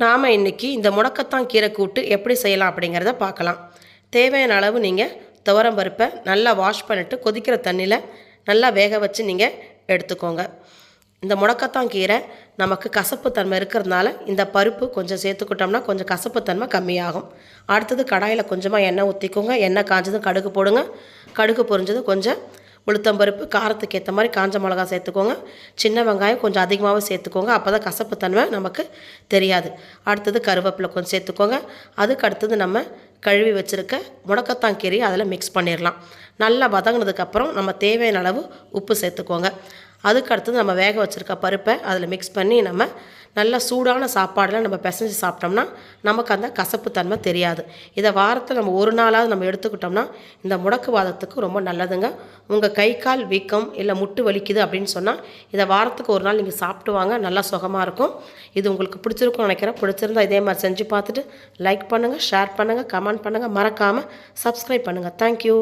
நாம் இன்றைக்கி இந்த முடக்கத்தான் கீரை கூட்டு எப்படி செய்யலாம் அப்படிங்கிறத பார்க்கலாம். தேவையான அளவு நீங்கள் துவரம் பருப்பை நல்லா வாஷ் பண்ணிவிட்டு கொதிக்கிற தண்ணியில் நல்லா வேக வச்சு நீங்கள் எடுத்துக்கோங்க. இந்த முடக்கத்தான் கீரை நமக்கு கசப்பு தன்மை இருக்கிறதுனால இந்த பருப்பு கொஞ்சம் சேர்த்துக்கிட்டோம்னா கொஞ்சம் கசப்பு தன்மை கம்மியாகும். அடுத்தது கடாயில் கொஞ்சமாக எண்ணெய் ஊற்றிக்கோங்க எண்ணெய் காஞ்சதும் கடுகு போடுங்க. கடுகு பொரிஞ்சது கொஞ்சம் உளுத்தம்பருப்பு காரத்துக்கு ஏற்ற மாதிரி காஞ்ச மிளகா சேர்த்துக்கோங்க. சின்ன வெங்காயம் கொஞ்சம் அதிகமாகவே சேர்த்துக்கோங்க. அப்போ தான் கசப்பு தன்மை நமக்கு தெரியாது. அடுத்தது கருவேப்பிலை கொஞ்சம் சேர்த்துக்கோங்க. அதுக்கு அடுத்தது நம்ம கழுவி வச்சுருக்க முடக்கத்தான் கீரையை அதில் மிக்ஸ் பண்ணிடலாம் நல்லா வதங்கினதுக்கப்புறம் நம்ம தேவையான அளவு உப்பு சேர்த்துக்கோங்க. அதுக்கு அடுத்தது நம்ம வேக வச்சுருக்க பருப்பை அதில் மிக்ஸ் பண்ணி நம்ம நல்ல சூடான சாப்பாடில் நம்ம பிசைஞ்சு சாப்பிட்டோம்னா நமக்கு அந்த கசப்பு தன்மை தெரியாது. இதை வாரத்தில் நம்ம ஒரு நாளாவது நம்ம எடுத்துக்கிட்டோம்னா இந்த முடக்குவாதத்துக்கு ரொம்ப நல்லதுங்க. உங்கள் கை கால் வீக்கம் இல்லை முட்டு வலிக்குது அப்படின்னு சொன்னால் இதை வாரத்துக்கு ஒரு நாள் நீங்கள் சாப்பிட்டு வாங்க நல்லா சுகமாக இருக்கும். இது உங்களுக்கு பிடிச்சிருக்கும்னு நினைக்கிறேன். பிடிச்சிருந்தா இதே மாதிரி செஞ்சு பார்த்துட்டு லைக் பண்ணுங்கள் ஷேர் பண்ணுங்கள் கமெண்ட் பண்ணுங்கள் மறக்காமல் சப்ஸ்கிரைப் பண்ணுங்கள் தேங்க்யூ